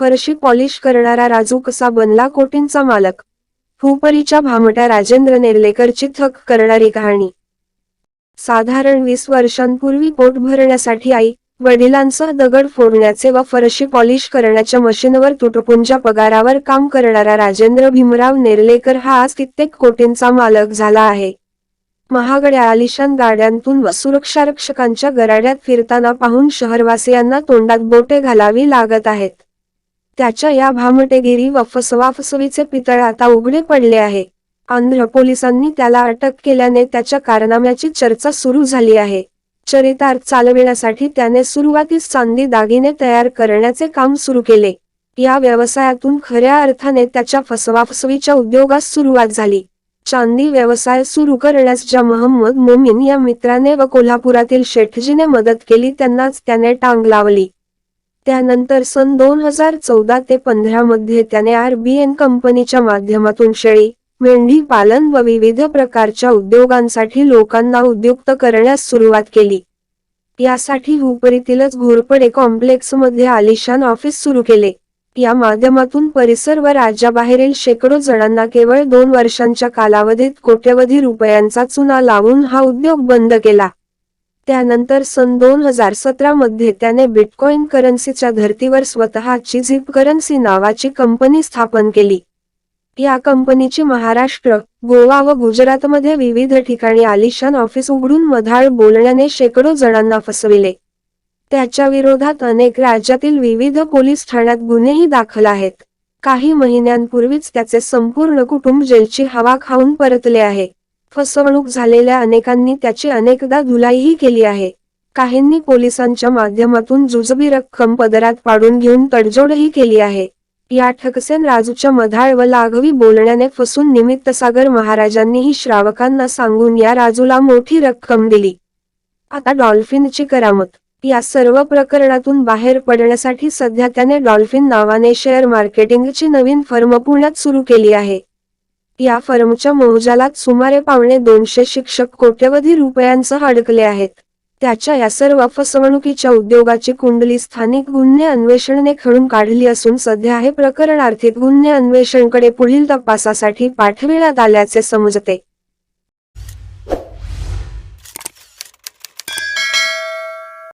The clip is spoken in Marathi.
फरशी पॉलिश करणारा राजू कसा बनला कोटींचा मालक? हुपरीच्या भामट्या राजेंद्र नेर्लेकरची थक करणारी कहाणी. साधारण वीस वर्षांपूर्वी पोट भरण्यासाठी आई वडिलांसह दगड फोडण्याचे व फरशी पॉलिश करण्याच्या मशीनवर तुटपुंजा पगारावर काम करणारा राजेंद्र भीमराव नेर्लेकर हा आज कित्येक कोटींचा मालक झाला आहे. महागड्या आलिशान गाड्यांतून व सुरक्षारक्षकांच्या गराड्यात फिरताना पाहून शहरवासियांना तोंडात बोटे घालावी लागत आहेत. त्याच्या या भामटेगिरी व फसवाफसवीचे पितळ आता उघडे पडले आहे. आंध्र पोलिसांनी त्याला अटक केल्याने त्याच्या कारनाम्याची चर्चा सुरू झाली आहे. चरितार्थ चालविण्यासाठी त्याने सुरुवातीस चांदी दागिने तयार करण्याचे काम सुरू केले. या व्यवसायातून खऱ्या अर्थाने त्याच्या फसवाफसवीच्या उद्योगास सुरुवात झाली. चांदी व्यवसाय सुरू करण्यास ज्या मोहम्मद मोमीन या मित्राने व कोल्हापुरातील शेठजीने मदत केली त्यांनाच त्याने टांग लावली. त्यानंतर सन दोन हजार चौदा ते पंधरा मध्ये त्याने आर बी एन कंपनीच्या माध्यमातून शेळी मेंढी पालन व विविध प्रकारच्या उद्योगांसाठी लोकांना उद्युक्त करण्यास सुरुवात केली. यासाठी हुपरीतीलच घोरपडे कॉम्प्लेक्समध्ये आलिशान ऑफिस सुरू केले. या माध्यमातून परिसर व राज्याबाहेरील शेकडो जणांना केवळ दोन वर्षांच्या कालावधीत कोट्यवधी रुपयांचा चुना लावून हा उद्योग बंद केला. त्यानंतर सन दोन हजार सतरा मध्ये त्याने बिटकॉइन करन्सीच्या धर्तीवर स्वतःची झिप करन्सी नावाची कंपनी स्थापन केली. या कंपनीची महाराष्ट्र गोवा व गुजरातमध्ये विविध ठिकाणी आलिशान ऑफिस उघडून मधाळ बोलण्याने शेकडो जणांना फसविले. त्याच्या विरोधात अनेक राज्यातील विविध पोलीस ठाण्यात गुन्हेही दाखल आहेत. काही महिन्यांपूर्वीच त्याचे संपूर्ण कुटुंब जेलची हवा खाऊन परतले आहे. फसवणूक झालेल्या अनेकांनी त्याची अनेकदा धुलाईही केली आहे. काहींनी पोलिसांच्या माध्यमातून जुजबी रक्कम पदरात पाडून घेऊन तडजोडही केली आहे. या ठकसेन राजूच्या मधाळ व लाघवी बोलण्याने फसून निमित्त सागर महाराजांनीही श्रावकांना सांगून या राजूला मोठी रक्कम दिली. आता डॉल्फिनची करामत. या सर्व प्रकरणातून बाहेर पडण्यासाठी सध्या त्याने डॉल्फिन नावाने शेअर मार्केटिंगची नवीन फर्म पुण्यात सुरू केली आहे. या फर्मच्या मौजालात सुमारे पावणे दोनशे शिक्षक कोट्यवधी रुपयांसह अडकले आहेत. त्याच्या या सर्व फसवणुकीच्या उद्योगाची कुंडली स्थानिक गुन्हे अन्वेषणने खडून काढली असून सध्या हे प्रकरण आर्थिक गुन्हे अन्वेषणकडे पुढील तपासासाठी पाठविण्यात आल्याचे समजते.